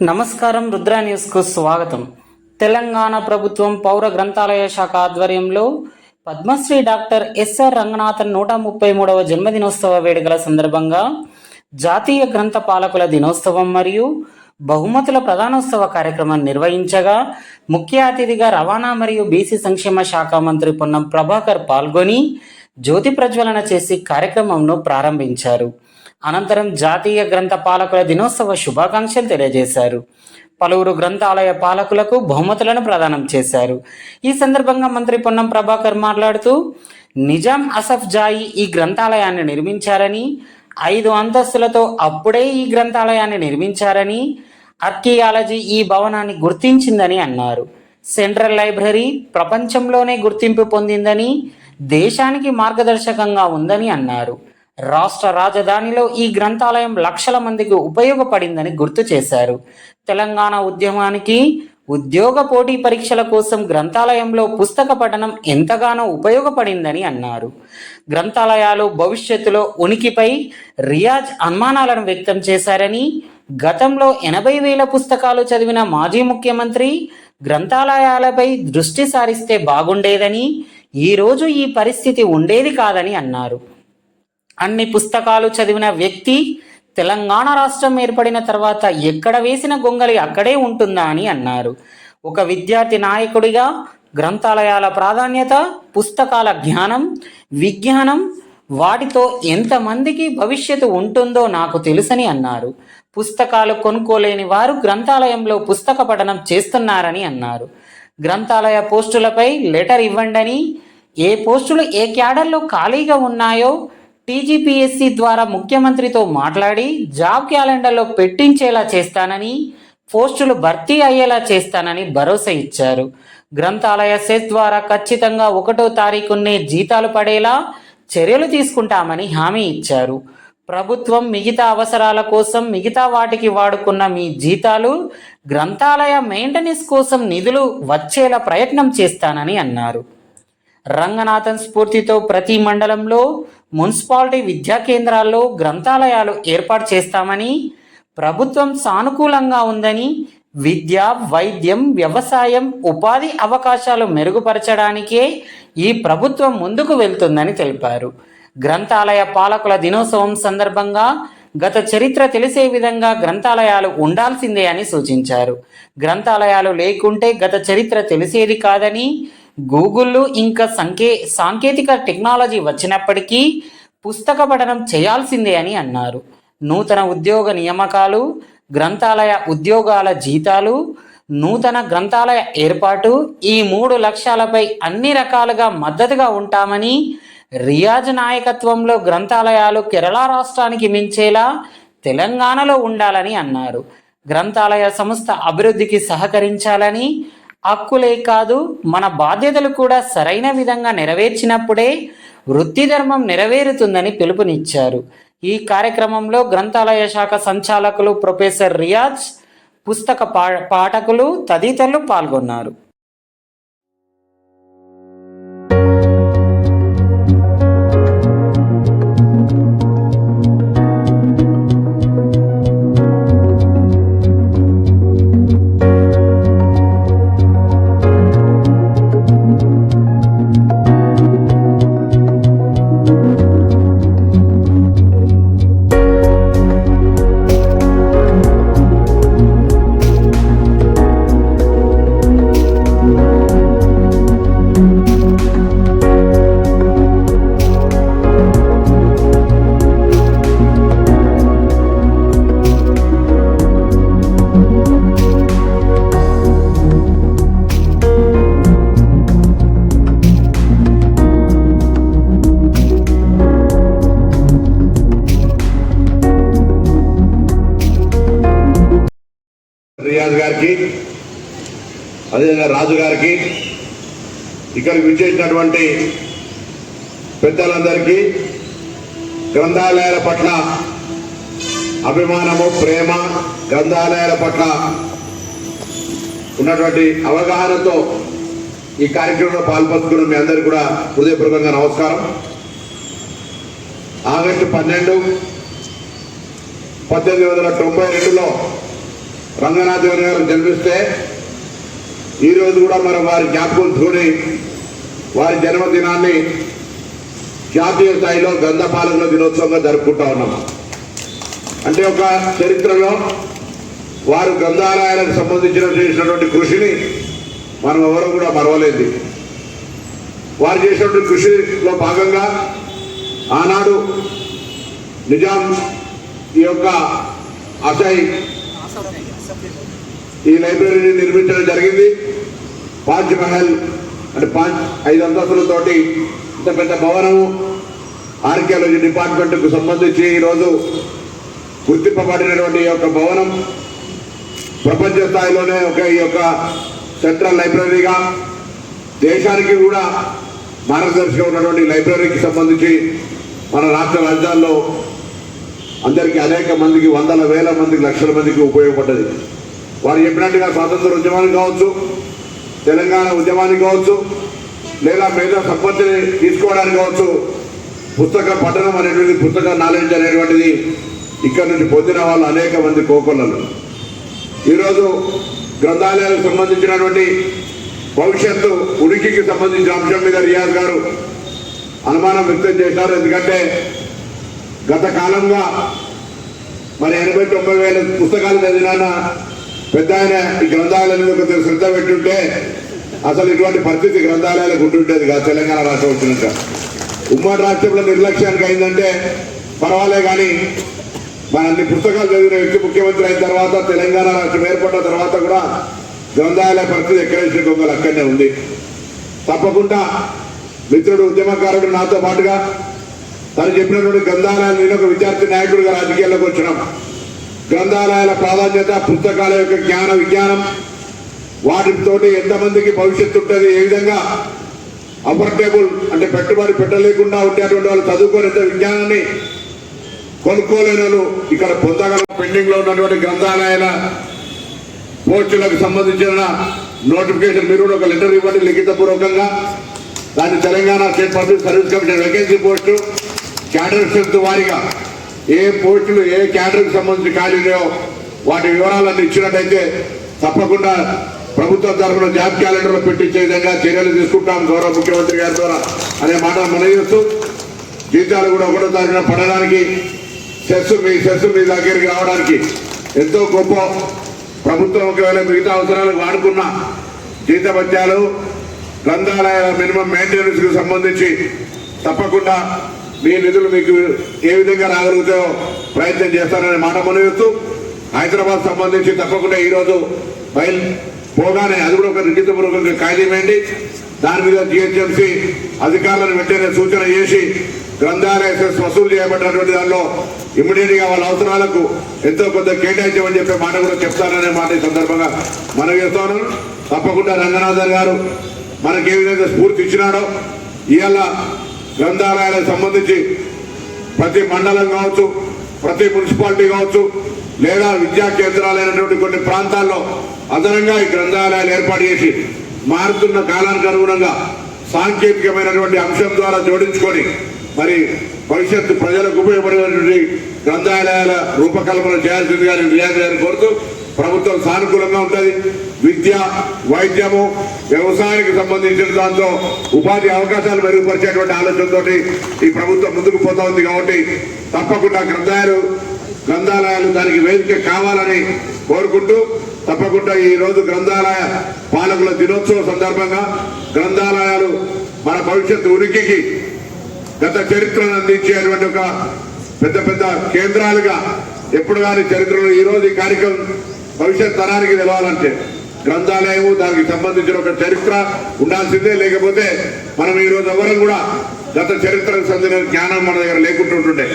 నమస్కారం రుద్ర న్యూస్కు స్వాగతం. తెలంగాణ ప్రభుత్వం పౌర గ్రంథాలయ శాఖ ఆధ్వర్యంలో పద్మశ్రీ డాక్టర్ ఎస్ఆర్ రంగనాథన్ నూట ముప్పై మూడవ జన్మదినోత్సవ వేడుకల సందర్భంగా జాతీయ గ్రంథ పాలకుల దినోత్సవం మరియు బహుమతుల ప్రధానోత్సవ కార్యక్రమం నిర్వహించగా ముఖ్య అతిథిగా రవాణా మరియు బీసీ సంక్షేమ శాఖ మంత్రి పొన్నం ప్రభాకర్ పాల్గొని జ్యోతి ప్రజ్వలన చేసి కార్యక్రమంను ప్రారంభించారు. అనంతరం జాతీయ గ్రంథ పాలకుల దినోత్సవ శుభాకాంక్షలు తెలియజేశారు. పలువురు గ్రంథాలయ పాలకులకు బహుమతులను ప్రదానం చేశారు. ఈ సందర్భంగా మంత్రి పొన్నం ప్రభాకర్ మాట్లాడుతూ నిజాం అసఫ్ జాయి ఈ గ్రంథాలయాన్ని నిర్మించారని ఐదు అంతస్తులతో అప్పుడే ఈ గ్రంథాలయాన్ని నిర్మించారని ఆర్కియాలజీ ఈ భవనాన్ని గుర్తించిందని అన్నారు. సెంట్రల్ లైబ్రరీ ప్రపంచంలోనే గుర్తింపు పొందిందని దేశానికి మార్గదర్శకంగా ఉందని అన్నారు. రాష్ట్ర రాజధానిలో ఈ గ్రంథాలయం లక్షల మందికి ఉపయోగపడిందని గుర్తు చేశారు. తెలంగాణ ఉద్యమానికి ఉద్యోగ పోటీ పరీక్షల కోసం గ్రంథాలయంలో పుస్తక పఠనం ఎంతగానో ఉపయోగపడిందని అన్నారు. గ్రంథాలయాలు భవిష్యత్తులో ఉనికిపై రియాజ్ అనుమానాలను వ్యక్తం చేశారని గతంలో ఎనభై వేల పుస్తకాలు చదివిన మాజీ ముఖ్యమంత్రి గ్రంథాలయాలపై దృష్టి సారిస్తే బాగుండేదని ఈరోజు ఈ పరిస్థితి ఉండేది కాదని అన్నారు. అన్ని పుస్తకాలు చదివిన వ్యక్తి తెలంగాణ రాష్ట్రం ఏర్పడిన తర్వాత ఎక్కడ వేసిన గొంగలి అక్కడే ఉంటుందా అని అన్నారు. ఒక విద్యార్థి నాయకుడిగా గ్రంథాలయాల ప్రాధాన్యత పుస్తకాల జ్ఞానం విజ్ఞానం వాటితో ఎంతమందికి భవిష్యత్తు ఉంటుందో నాకు తెలుసని అన్నారు. పుస్తకాలు కొనుక్కోలేని వారు గ్రంథాలయంలో పుస్తక పఠనం చేస్తున్నారని అన్నారు. గ్రంథాలయ పోస్టులపై లెటర్ ఇవ్వండని ఏ పోస్టులు ఏ క్యాడర్లో ఖాళీగా ఉన్నాయో టీజీపీఎస్సీ ద్వారా ముఖ్యమంత్రితో మాట్లాడి జాబ్ క్యాలెండర్లో పెట్టించేలా చేస్తానని పోస్టులు భర్తీ అయ్యేలా చేస్తానని భరోసా ఇచ్చారు. గ్రంథాలయ సెస్ ద్వారా ఖచ్చితంగా ఒకటో తారీఖునే జీతాలు పడేలా చర్యలు తీసుకుంటామని హామీ ఇచ్చారు. ప్రభుత్వం మిగతా అవసరాల కోసం మిగతా వాటికి వాడుకున్న మీ జీతాలు గ్రంథాలయ మెయింటెనెన్స్ కోసం నిధులు వచ్చేలా ప్రయత్నం చేస్తానని అన్నారు. రంగనాథన్ స్ఫూర్తితో ప్రతి మండలంలో మున్సిపాలిటీ విద్యా కేంద్రాల్లో గ్రంథాలయాలు ఏర్పాటు చేస్తామని ప్రభుత్వం సానుకూలంగా ఉందని విద్య వైద్యం వ్యవసాయం ఉపాధి అవకాశాలు మెరుగుపరచడానికే ఈ ప్రభుత్వం ముందుకు వెళ్తుందని తెలిపారు. గ్రంథాలయ పాలకుల దినోత్సవం సందర్భంగా గత చరిత్ర తెలిసే విధంగా గ్రంథాలయాలు ఉండాల్సిందే అని సూచించారు. గ్రంథాలయాలు లేకుంటే గత చరిత్ర తెలిసేది కాదని గూగుల్లో ఇంకా సంకే సాంకేతిక టెక్నాలజీ వచ్చినప్పటికీ పుస్తక పఠనం చేయాల్సిందే అని అన్నారు. నూతన ఉద్యోగ నియామకాలు గ్రంథాలయ ఉద్యోగాల జీతాలు నూతన గ్రంథాలయ ఏర్పాటు ఈ మూడు లక్ష్యాలపై అన్ని రకాలుగా మద్దతుగా ఉంటామని రియాజ్ నాయకత్వంలో గ్రంథాలయాలు కేరళ రాష్ట్రానికి మించేలా తెలంగాణలో ఉండాలని అన్నారు. గ్రంథాలయ సంస్థ అభివృద్ధికి సహకరించాలని హక్కులే కాదు మన బాధ్యతలు కూడా సరైన విధంగా నెరవేర్చినప్పుడే వృత్తి ధర్మం నెరవేరుతుందని పిలుపునిచ్చారు. ఈ కార్యక్రమంలో గ్రంథాలయ శాఖ సంచాలకులు ప్రొఫెసర్ రియాజ్ పుస్తక పా పాఠకులు తదితరులు పాల్గొన్నారు. రియాజ్ గారికి అదేవిధంగా రాజు గారికి ఇక్కడికి విచ్చేసినటువంటి పెద్దలందరికీ గ్రంథాలయాల పట్ల అభిమానము ప్రేమ గ్రంథాలయాల పట్ల ఉన్నటువంటి అవగాహనతో ఈ కార్యక్రమంలో పాల్పంచుకున్న మీ అందరికీ కూడా హృదయపూర్వకంగా నమస్కారం. ఆగస్టు పన్నెండు పద్దెనిమిది వందల తొంభై రెండులో రంగనాథన్ గారు జన్మిస్తే ఈరోజు కూడా మనం వారి జ్ఞాపకంతోని వారి జన్మదినాన్ని జాతీయ స్థాయిలో గంధపాలకుల దినోత్సవంగా జరుపుకుంటా ఉన్నాం. అంటే ఒక చరిత్రలో వారు గ్రంథాలయాలకు సంబంధించిన చేసినటువంటి కృషిని మనం ఎవరు కూడా మరవలేదు. వారు చేసినటువంటి కృషిలో భాగంగా ఆనాడు నిజాం ఈ యొక్క అసై ఈ లైబ్రరీని నిర్మించడం జరిగింది. పాంచ్ మహల్ అంటే పాంచ్ ఐదు అంతస్తులతోటి ఇంత పెద్ద భవనము ఆర్కియాలజీ డిపార్ట్మెంట్కు సంబంధించి ఈరోజు గుర్తింపబడినటువంటి ఈ యొక్క భవనం ప్రపంచ స్థాయిలోనే ఒక ఈ యొక్క సెంట్రల్ లైబ్రరీగా దేశానికి కూడా మార్గదర్శిగా ఉన్నటువంటి లైబ్రరీకి సంబంధించి మన రాష్ట్ర రాజధానిలో అందరికీ అనేక మందికి వందల వేల మందికి లక్షల మందికి ఉపయోగపడ్డది. వారు చెప్పినట్టుగా స్వాతంత్ర ఉద్యమానికి కావచ్చు తెలంగాణ ఉద్యమానికి కావచ్చు లేదా మేధా సంపత్తిని తీసుకోవడానికి కావచ్చు పుస్తక పఠనం అనేటువంటి పుస్తక నాలెడ్జ్ అనేటువంటిది ఇక్కడ నుంచి పొందిన వాళ్ళు అనేక మంది కోకొల్లలు. ఈరోజు గ్రంథాలయాలకు సంబంధించినటువంటి భవిష్యత్తు ఉనికికి సంబంధించిన అంశం మీద రియాజ్ గారు అనుమానం వ్యక్తం చేశారు. ఎందుకంటే గత కాలంగా మరి ఎనభై తొంభై వేల పుస్తకాలు చదివిన పెద్ద ఆయన ఈ గ్రంథాలయం మీద కొంచెం శ్రద్ధ పెట్టుంటే అసలు ఇటువంటి పరిస్థితి గ్రంథాలయాలకు ఉంటుంటేది కాదు తెలంగాణ రాష్ట్రం వచ్చినాక. ఉమ్మడి రాష్ట్రంలో నిర్లక్ష్యానికి అయిందంటే పర్వాలే కానీ మన అన్ని పుస్తకాలు చదివిన వ్యక్తి ముఖ్యమంత్రి అయిన తర్వాత తెలంగాణ రాష్ట్రం ఏర్పడిన తర్వాత కూడా గ్రంథాలయ పరిస్థితి ఎక్కడేసిన గొంగలు అక్కడనే ఉంది. తప్పకుండా మిత్రుడు ఉద్యమకారుడు నాతో పాటుగా తను చెప్పినటువంటి గ్రంథాలయాలు నేను ఒక విద్యార్థి నాయకుడిగా రాజకీయాల్లోకి వచ్చినాం. గ్రంథాలయాల ప్రాధాన్యత పుస్తకాల యొక్క జ్ఞాన విజ్ఞానం వాటితోటి ఎంతమందికి భవిష్యత్తు ఉంటుంది ఏ విధంగా అఫర్టేబుల్ అంటే పెట్టుబడి పెట్టలేకుండా ఉండేటువంటి వాళ్ళు చదువుకోలేంత విజ్ఞానాన్ని కొనుక్కోలేని వాళ్ళు ఇక్కడ పొందగల పెండింగ్లో ఉన్నటువంటి గ్రంథాలయాల పోస్టులకు సంబంధించిన నోటిఫికేషన్ మీరు ఒక లెటర్ ఇవ్వండి లిఖితపూర్వకంగా. దాన్ని Telangana state public service commission vacancy post cadre వారిగా ఏ పోస్టులు ఏ క్యాడర్కి సంబంధించి ఖాళీలో వాటి వివరాలన్నీ ఇచ్చినట్టయితే తప్పకుండా ప్రభుత్వం తరఫున జాబ్ క్యాలెండర్లో పెట్టించే విధంగా చర్యలు తీసుకుంటాం గౌరవ ముఖ్యమంత్రి గారి ద్వారా అనే మాట మనవి చేస్తూ జీతాలు కూడా ఒకటో తారీఖున పడడానికి సెస్ మీ సెస్ మీ దగ్గరికి రావడానికి ఎంతో గొప్ప ప్రభుత్వం ఒకవేళ మిగతా అవసరాలకు వాడుకున్న జీతభత్యాలు గ్రంథాలయాల మినిమం మెయింటెనెన్స్కి సంబంధించి తప్పకుండా మీ నిధులు మీకు ఏ విధంగా రాగలుగుతాయో ప్రయత్నం చేస్తారనే మాట మనవిస్తూ హైదరాబాద్ సంబంధించి తప్పకుండా ఈరోజు బయలు పోగానే అది కూడా ఒక లిఖితపూర్వకంగా ఖాళీమేయండి దాని మీద జిహెచ్ఎంసీ అధికారులను వెంటనే సూచన చేసి గ్రంథాలయ సెస్ వసూలు చేయబడినటువంటి దానిలో ఇమ్మీడియట్గా వాళ్ళ అవసరాలకు ఎంతో కొంత కేటాయించమని చెప్పే మాట కూడా చెప్తాననే మాట ఈ సందర్భంగా మనం చేస్తాను తప్పకుండా రంగనాథన్ గారు మనకి ఏ విధంగా స్ఫూర్తి ఇచ్చినాడో ఇవాళ గ్రంథాలయాలకు సంబంధించి ప్రతి మండలం కావచ్చు ప్రతి మున్సిపాలిటీ కావచ్చు లేదా విద్యా కేంద్రాలైనటువంటి కొన్ని ప్రాంతాల్లో అదనంగా ఈ గ్రంథాలయాలు ఏర్పాటు చేసి మారుతున్న కాలానికి అనుగుణంగా సాంకేతికమైనటువంటి అంశం ద్వారా జోడించుకొని మరి భవిష్యత్తు ప్రజలకు ఉపయోగపడేటువంటి గ్రంథాలయాల రూపకల్పన చేయాల్సిందిగా నేను రియాజ్ గారిని కోరుతూ ప్రభుత్వం సానుకూలంగా ఉంటుంది. విద్య వైద్యము వ్యవసాయానికి సంబంధించిన దాంతో ఉపాధి అవకాశాలు మెరుగుపరిచేటువంటి ఆలోచనతో ఈ ప్రభుత్వం ముందుకు పోతా ఉంది కాబట్టి తప్పకుండా గ్రంథాలు గ్రంథాలయాలు దానికి వేదిక కావాలని కోరుకుంటూ తప్పకుండా ఈ రోజు గ్రంథాలయ పాలకుల దినోత్సవం సందర్భంగా గ్రంథాలయాలు మన భవిష్యత్తు ఉనికికి గత చరిత్రను అందించేటువంటి ఒక పెద్ద పెద్ద కేంద్రాలుగా ఎప్పుడు కానీ చరిత్రలో ఈ రోజు ఈ కార్యక్రమం భవిష్యత్ తరానికి తెలవాలంటే గ్రంథాలయము దానికి సంబంధించిన ఒక చరిత్ర ఉండాల్సిందే. లేకపోతే మనం ఈ రోజు ఎవరం కూడా గత చరిత్రకు సంబంధించిన జ్ఞానం మన దగ్గర లేకుంటుంటుండే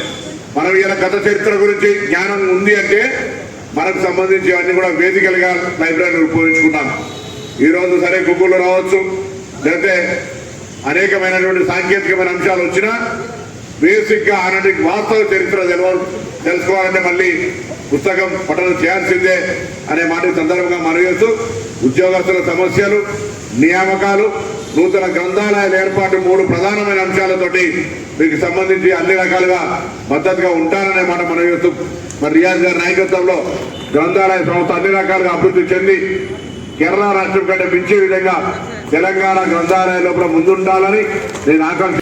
మనం ఇలా గత చరిత్ర గురించి జ్ఞానం ఉంది అంటే మనకు సంబంధించి అన్ని కూడా వేదికలుగా లైబ్రరీని ఉపయోగించుకున్నాం ఈ రోజు సరే గూగుల్లో రావచ్చు. లేకపోతే అనేకమైనటువంటి సాంకేతికమైన అంశాలు వచ్చినా బేసిక్గా ఆనాటి వాస్తవ చరిత్ర తెలవ తెలుసుకోవాలంటే మళ్ళీ పుస్తకం పఠనం చేయాల్సిందే అనే మాట సందర్భంగా మనవి చేస్తూ ఉద్యోగస్తుల సమస్యలు నియామకాలు నూతన గ్రంథాలయాల ఏర్పాటు మూడు ప్రధానమైన అంశాలతోటి మీకు సంబంధించి అన్ని రకాలుగా మద్దతుగా ఉంటారనే మాట మనం చేస్తూ మరి రియాజ్ గారి నాయకత్వంలో గ్రంథాలయ సంస్థ అన్ని రకాలుగా అభివృద్ధి చెంది కేరళ రాష్ట్రం కంటే మించే విధంగా తెలంగాణ గ్రంథాలయ లోపల ముందుండాలని నేను ఆకాంక్ష